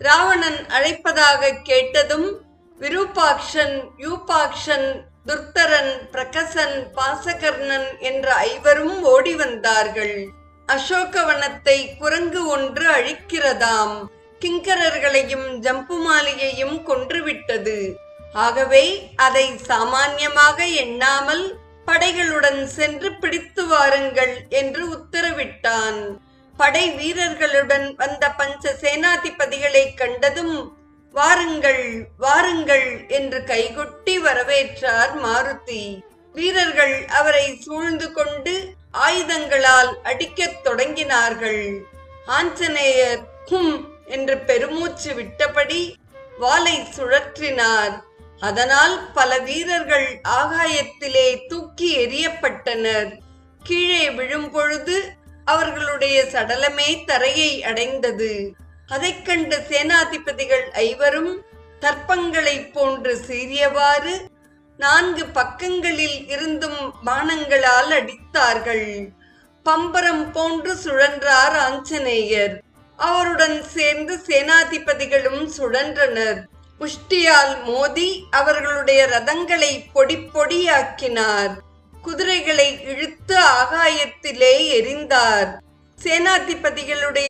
ராவணன் அழைப்பதாக கேட்டதும் விரூபாக்ஷன் யூபாக்ஷன் துர்த்தரன் பிரகசன் பாசகர்ணன் என்ற ஐவரும் ஓடி வந்தார்கள். அசோகவனத்தை குரங்கு ஒன்று அழிக்கிறதாம். கிங்கரர்களையும் ஜம்புமாலியையும் கொன்றுவிட்டது. ஆகவே அதை சாமான்யமாக எண்ணாமல் படைகளுடன் சென்று பிடித்து வாருங்கள் என்று உத்தரவிட்டான். படை வீரர்களுடன் வந்த பஞ்ச சேனாதிபதிகளை கண்டதும் வாருங்கள் வாருங்கள் என்று கைகொட்டி வரவேற்றார் மாருதி. வீரர்கள் அவரை சூழ்ந்து கொண்டு ஆயுதங்களால் அடிக்கத் தொடங்கினார்கள். ஆஞ்சநேயர் ஹும் என்று பெருமூச்சு விட்டபடி வாளை சுழற்றினார். அதனால் பல வீரர்கள் ஆகாயத்திலே தூக்கி எறியப்பட்டனர். கீழே விழும்பொழுது அவர்களுடைய சடலமே தரையை அடைந்தது. அதைக் கண்ட சேனாதிபதிகள் ஐவரும் தர்ப்பங்களைப் போன்று சீறியவாறு நான்கு பக்கங்களில் இருந்தும் பானங்களால் அடித்தார்கள். பம்பரம் போன்று சுழன்றார் ஆஞ்சநேயர். அவருடன் சேர்ந்து சேனாதிபதிகளும் சுழன்றனர். புஷ்டியால் மோதி அவர்களுடைய ரதங்களை பொடி பொடியாக்கினார். குதிரைகளை இழுத்து ஆகாயத்திலே எரிந்தார். சேனாதிபதிகளுடைய